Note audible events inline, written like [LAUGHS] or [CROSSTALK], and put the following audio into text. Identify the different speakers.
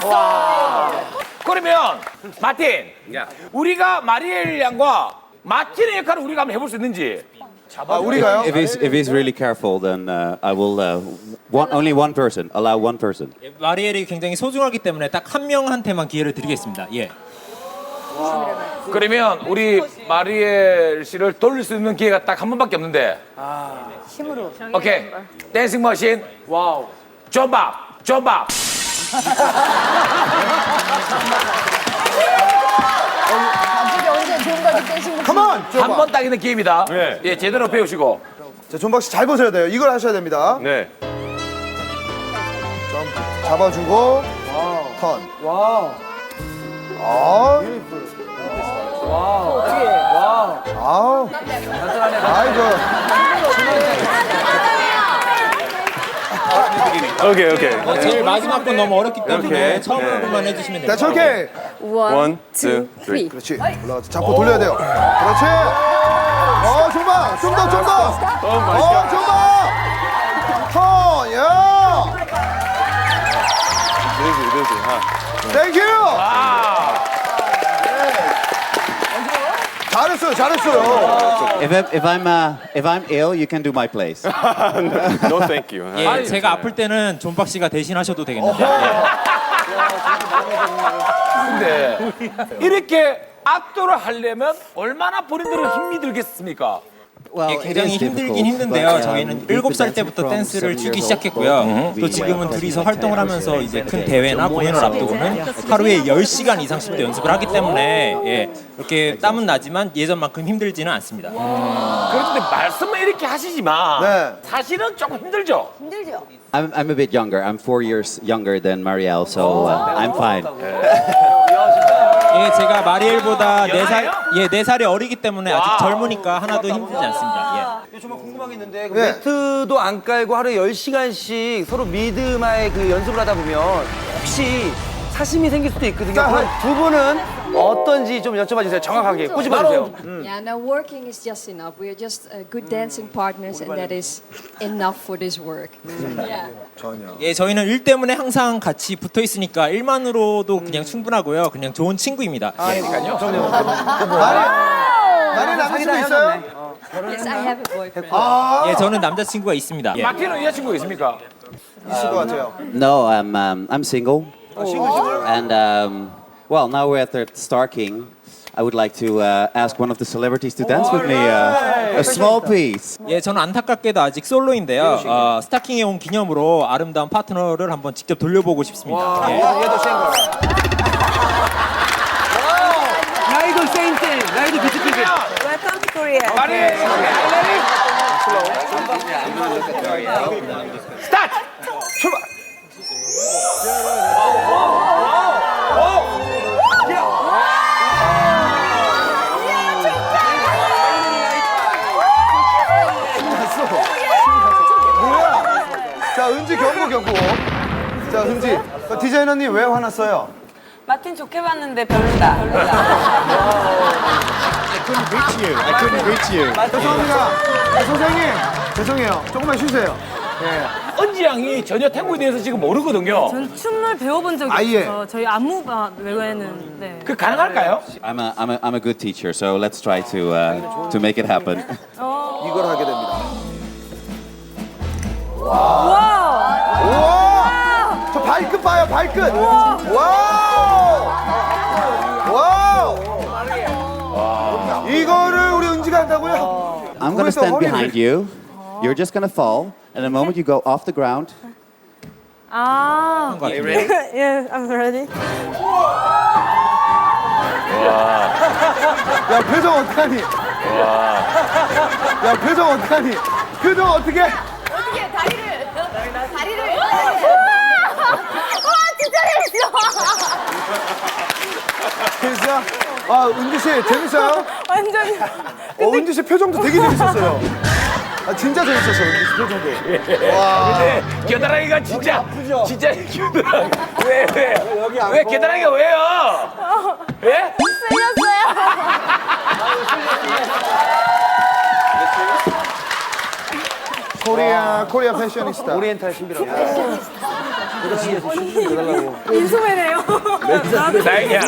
Speaker 1: 봤어.
Speaker 2: 그러면 마틴, 우리가 마리엘 양과 마틴의 역할을 우리가 한번 해볼 수 있는지.
Speaker 3: 아, 우리가요?
Speaker 4: If he's if he's really careful, then uh, I will uh, one, only one person allow one person.
Speaker 5: 마리엘이 굉장히 소중하기 때문에 딱 한 명한테만 기회를 드리겠습니다. 예.
Speaker 2: 그러면 우리 마리엘 씨를 돌릴 수 있는 기회가 딱 한 번밖에 없는데.
Speaker 1: 힘으로.
Speaker 2: 오케이. 댄싱 머신. 와우. 조밥. 조밥.
Speaker 1: 언제 좋은 거지 댄싱 부
Speaker 3: 컴온!
Speaker 2: 한 번딱 있는 기회입니다. 예, 제대로 배우시고.
Speaker 3: 자, 존박 씨 잘 보셔야 돼요. 이걸 하셔야 됩니다.
Speaker 6: 네.
Speaker 3: 점 잡아주고 턴. 와우. 아. 와우. 아우. 아이고.
Speaker 6: 오케이 오케이.
Speaker 5: 어, 제일 마지막 건 너무 어렵기 때문에
Speaker 6: 오케이.
Speaker 5: 처음으로만 해주시면 됩니다.
Speaker 3: 자, 저렇게.
Speaker 1: 원,
Speaker 6: One,
Speaker 1: 투,
Speaker 6: two,
Speaker 1: 쓰리.
Speaker 3: 그렇지. 올라가서 잡고 돌려야 돼요. 그렇지. 어, 좀봐. 좀 더, 좀 더. 어, 좀 더. 턴. 야.
Speaker 6: Busy. 하.
Speaker 3: 땡큐. 잘했어요. 잘했어요.
Speaker 4: If I, if I'm uh, if I'm ill, you can do my place. [LAUGHS]
Speaker 6: No, thank you.
Speaker 5: 예,
Speaker 6: 하.
Speaker 5: 제가 아플 때는 존박 씨가 대신하셔도 되겠는데. 예.
Speaker 2: 근데 이렇게 압도를 하려면 얼마나 본인들은 힘이 들겠습니까?
Speaker 4: Well,
Speaker 5: 예, 굉장히 힘들긴 힘든데요.
Speaker 4: um,
Speaker 5: 저희는
Speaker 4: we've been
Speaker 5: 7살
Speaker 4: dancing
Speaker 5: 때부터 댄스를 추기. 시작했고요. 또
Speaker 4: uh,
Speaker 5: 지금은 둘이서 활동을
Speaker 4: 10 hours
Speaker 5: 하면서 이제 큰. 대회나 공연을 앞두고는 하루에 10시간 이상씩도 연습을 하기 때문에 예, 이렇게 땀은 나지만 예전만큼 힘들지는 않습니다.
Speaker 2: 그런데 말씀은 이렇게 하시지만
Speaker 3: 네.
Speaker 2: 사실은 조금 힘들죠.
Speaker 1: 힘들죠?
Speaker 4: I'm I'm a bit younger. I'm four years younger than Marielle, so uh, I'm fine.
Speaker 5: 예, 제가 마리엘보다
Speaker 2: 연하예요?
Speaker 5: 4살, 예, 4살이 어리기 때문에 아직. 젊으니까 하나도 힘들지 않습니다. 예.
Speaker 7: 정말 궁금한 게 있는데 그
Speaker 3: 네.
Speaker 7: 매트도 안 깔고 하루에 10시간씩 서로 미드마의 그 연습을 하다 보면 혹시 사심이 생길 수도 있거든요.
Speaker 3: 자,
Speaker 7: 그럼 두 분은 어떤지 좀 여쭤봐 주세요. 정확하게 꼬집어 주세요.
Speaker 1: Yeah, no, working is just enough. We are just uh, good dancing partners, and that is enough for this work. Yeah.
Speaker 5: 예, 저희는 일 때문에 항상 같이 붙어 있으니까 일만으로도 그냥 충분하고요. 그냥 좋은 친구입니다. 예.
Speaker 3: 나리 남자친구 있어요?
Speaker 1: Yes, I have a boyfriend.
Speaker 5: 예, 저는 남자친구가 있습니다. 예.
Speaker 2: 마틴은 여자친구 있습니까?
Speaker 3: 있을 것 같아요.
Speaker 4: No, I'm um, I'm single. And um, well, now we're at the Star King. I would like to uh, ask one of the celebrities to dance with me uh, a small piece.
Speaker 5: 예, 저는 안타깝게도 아직 솔로인데요. 어, 스타킹에 온 기념으로 아름다운 파트너를 한번 직접 돌려보고 싶습니다. 예.
Speaker 7: 나이도 세인트, 나이도 비트비트.
Speaker 8: Welcome to Korea.
Speaker 2: 스타트! 출발!
Speaker 3: 경고. 자, 은지. 그 디자이너님 왜 화났어요?
Speaker 8: 마틴 좋게 봤는데 별로다. 별로다.
Speaker 3: 죄송합니다. 네, 선생님, 죄송해요. 조금만 쉬세요.
Speaker 2: 은지 양이 전혀 탱고에 대해서 지금 모르거든요.
Speaker 8: 전 춤을 배워본 적이
Speaker 3: 아예.
Speaker 8: 없어서 저희 안무가 외에는 네.
Speaker 2: 그 가능할까요?
Speaker 4: I'm a, I'm a, I'm a good teacher, so let's try to uh, to make it happen.
Speaker 3: 이걸 하게 됩니다.
Speaker 8: 와!
Speaker 3: 발끝 봐요, 발끝. 와우! 와우! 이거를 우리 은지가 한다고요?
Speaker 4: I'm gonna stand behind you. You're just gonna fall, and the moment you go off the ground,
Speaker 8: 아.
Speaker 5: 것 같은데.
Speaker 8: yeah, I'm ready.
Speaker 3: 야, 표정 어떡하니? 야, 표정 어떡하니? 표정?
Speaker 1: 어떻게 다리를 다리를 와 진짜 재밌어.
Speaker 3: 진짜? 아, 은지 씨 재밌어요? [LAUGHS]
Speaker 8: 완전
Speaker 3: 어, 은지 씨 표정도 되게 재밌었어요. 아, 진짜 재밌었어요, 은지 씨 표정도. 와.
Speaker 2: 근데 겨드랑이가 진짜 진짜 [LAUGHS] 겨드랑이 왜 왜? 왜 겨드랑이가 왜요? 예?
Speaker 3: 코리아, 코리아 패셔니스타.
Speaker 7: 오리엔탈 신비라고.
Speaker 8: 인소매네요. 나도
Speaker 2: 다행이야.